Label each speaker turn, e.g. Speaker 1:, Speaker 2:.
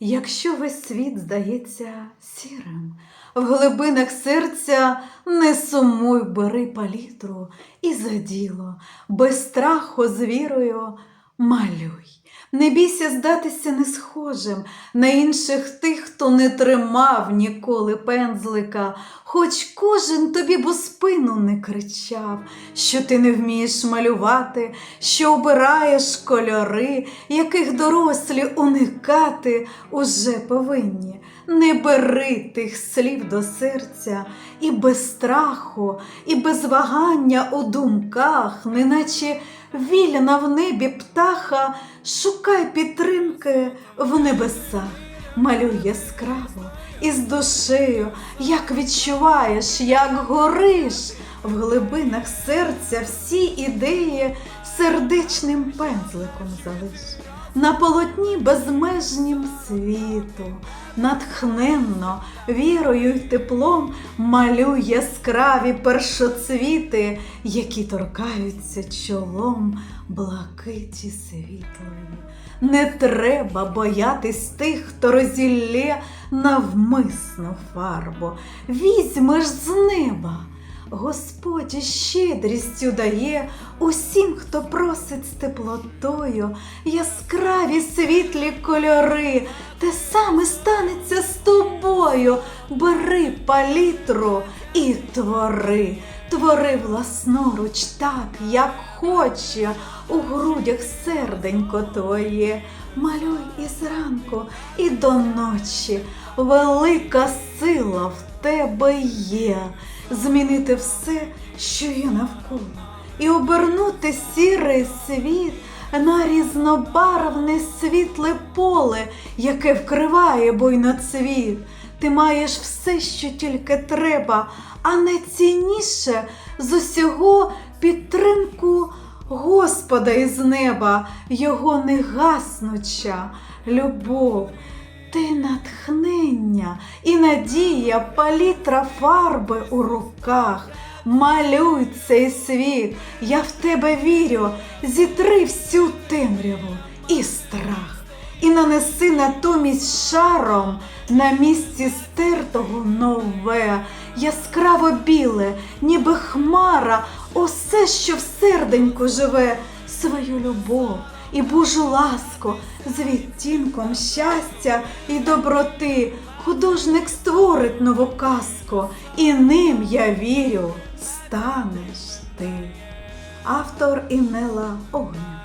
Speaker 1: Якщо весь світ здається сірим, в глибинах серця не сумуй, бери палітру і за діло, без страху з вірою малюй. Не бійся здатися не схожим на інших тих, хто не тримав ніколи пензлика, хоч кожен тобі бо спину не кричав, що ти не вмієш малювати, що обираєш кольори, яких дорослі уникати уже повинні. Не бери тих слів до серця і без страху, і без вагання у думках, неначе вільна в небі птаха, шукай підтримки в небесах, малюй яскраво і з душею, як відчуваєш, як гориш в глибинах серця всі ідеї сердечним пензликом залиш. На полотні безмежнім світу, натхненно, вірою й теплом малюй яскраві першоцвіти, які торкаються чолом блакиті світлої. Не треба боятись тих, хто розілє навмисну фарбу, візьмеш з неба. Господь щедрістю дає усім, хто просить з теплотою, яскраві світлі кольори, те саме станеться з тобою. Бери палітру і твори, твори власноруч так, як хоче, у грудях серденько твоє. Малюй і зранку, і до ночі, велика сила в тебе є. Змінити все, що є навколо, і обернути сірий світ на різнобарвне світле поле, яке вкриває буйноцвіт. Ти маєш все, що тільки треба, а найцінніше з усього підтримку Господа із неба, Його негаснуча любов. Ти натхнення і надія, палітра фарби у руках. Малюй цей світ, я в тебе вірю, зітри всю темряву і страх, і нанеси натомість шаром на місці стертого нове, яскраво біле, ніби хмара, усе, що в серденьку живе, свою любов і Божу ласку з відтінком щастя і доброти. Художник створить нову казку, і ним я вірю, станеш ти. Автор Інела Огня.